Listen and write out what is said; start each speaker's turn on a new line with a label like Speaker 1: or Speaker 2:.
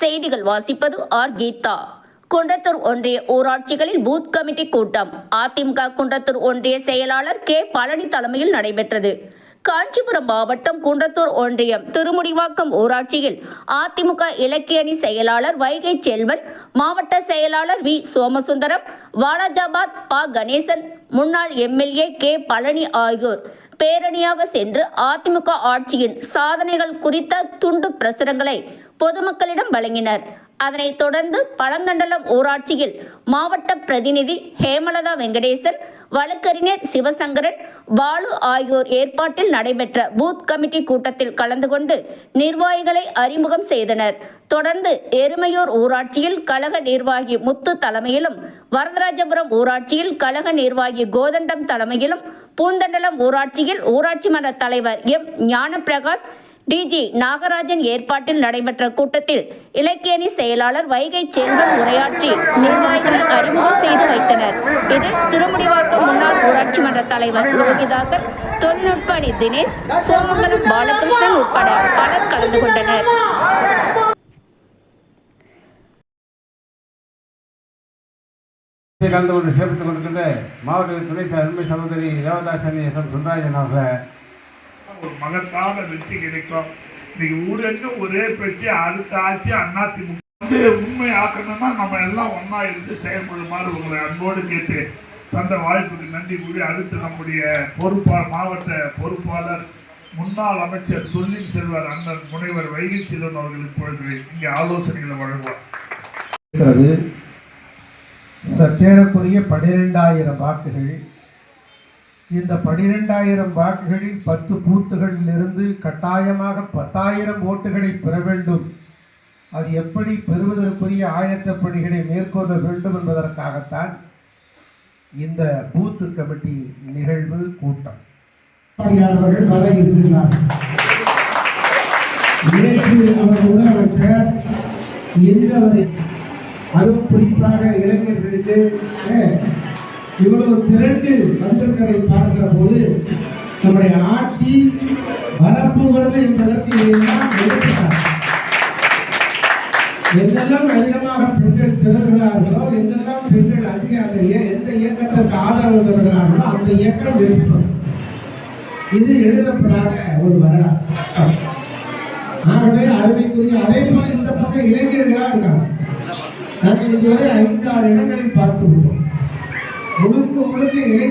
Speaker 1: செய்திகள் வாசிப்பது ஆர். கீதா. குன்றத்தூர் ஒன்றிய ஊராட்சிகளில் பூத் கமிட்டி கூட்டம். அதிமுக குன்றத்தூர் ஒன்றிய செயலாளர் கே. பழனி தலைமையில் நடைபெற்றது. காஞ்சிபுரம் மாவட்டம் குன்றத்தூர் ஒன்றியம் திருமுடிவாக்கம் ஊராட்சியில் அதிமுக இலக்கிய அணி செயலாளர் வைகை செல்வன் மாவட்ட செயலாளர் வி. சோமசுந்தரம் வாலாஜாபாத் ப. கணேசன் முன்னாள் எம்எல்ஏ கே. பழனி ஆகியோர் பேரணியாக சென்று அதிமுக ஆட்சியின் சாதனைகள் குறித்த துண்டு பிரசுரங்களை பொதுமக்களிடம் வழங்கினர். அதனைத் தொடர்ந்து பழந்தண்டலம் ஊராட்சியில் மாவட்ட பிரதிநிதி ஹேமலதா வெங்கடேசன் வழக்கறிஞர் சிவசங்கரன் பாலு ஆகியோர் ஏற்பாட்டில் நடைபெற்ற பூத் கமிட்டி கூட்டத்தில் கலந்து கொண்டு நிர்வாகிகளை அறிமுகம் செய்தனர். தொடர்ந்து எருமையூர் ஊராட்சியில் கழக நிர்வாகி முத்து தலைமையிலும் வரதராஜபுரம் ஊராட்சியில் கழக நிர்வாகி கோதண்டம் தலைமையிலும் பூந்தண்டலம் ஊராட்சியில் ஊராட்சி மன்ற தலைவர் எம் ஞானப்பிரகாஷ் டிஜி நாகராஜன் ஏற்பாட்டில் நடைபெற்ற கூட்டத்தில் இலக்கியணி செயலாளர் வைகை செல்வன் உரையாற்றி நிர்வாகிகளை அறிமுகம் செய்து வைத்தனர். இதில் திருமுடிவாக்கம் முன்னாள் ஊராட்சி மன்ற தலைவர் லோகிதாசன் தொழில்நுட்ப அணி தினேஷ் சோமங்கலம் பாலகிருஷ்ணன் உட்பட பலர் கலந்து கொண்டனர்.
Speaker 2: கலந்து கொண்டு சிறப்பித்துக் கொண்டிருக்கின்ற மாவட்ட துணை அருமை சகோதரி ரேவதாசன் எஸ் எம் சுந்தராஜன் அவர்களை
Speaker 3: மகத்தான வெற்றி கிடைக்கும். இன்னைக்கு ஊருக்கு ஒரே பேச்சு அடுத்த ஆட்சி அதிமுக வந்து உண்மை ஆக்கணும்னா நம்ம எல்லாம் ஒன்னா இருந்து செயல்படுமாறு உங்களை அன்போடு கேட்டு தந்த வாய்ப்புக்கு நன்றி கூறி அடுத்து நம்முடைய பொறுப்பா மாவட்ட பொறுப்பாளர் முன்னாள் அமைச்சர் தொழில் செல்வர் அண்ணன் முனைவர் வைகை செல்வன் அவர்கள் இப்பொழுது இங்கே ஆலோசனைகளை வழங்குவார்
Speaker 4: சற்றேறக்குரிய பனிரெண்டாயிரம் வாக்குகள் இந்த பனிரெண்டாயிரம் வாக்குகளில் பத்து பூத்துகளில் இருந்து கட்டாயமாக பத்தாயிரம் ஓட்டுகளை பெற வேண்டும். அது எப்படி பெறுவதற்குரிய ஆயத்த பணிகளை மேற்கொள்ள வேண்டும் என்பதற்காகத்தான் இந்த பூத்து கமிட்டி நிகழ்வு கூட்டம்.
Speaker 5: அவர்கள் வர அதுவும் குறிப்பாக இளைஞர்களுக்கு இவ்வளவு திரண்டு வந்திருக்கிறதை பார்க்கிற போது நம்முடைய ஆட்சி வரப்புகிறது என்பதற்கு இதுதான் அதிகமாக பெண்கள் திறகிறார்களோ எங்கெல்லாம் பெண்கள் அதிக அந்த எந்த இயக்கத்திற்கு ஆதரவு தருகிறார்களோ அந்த இயக்கம் வெளிப்படும் இது எழுதப்படாத ஒரு வரலாறு. ஆகவே அருமைக்குரிய அதே போல இந்த பக்கம் இளைஞர்களாக இருக்காங்க. நாங்கள் இதுவரை ஐந்து ஆறு இடங்களில் பார்த்து விட்டோம் முழுக்க முழுக்க இளைஞர்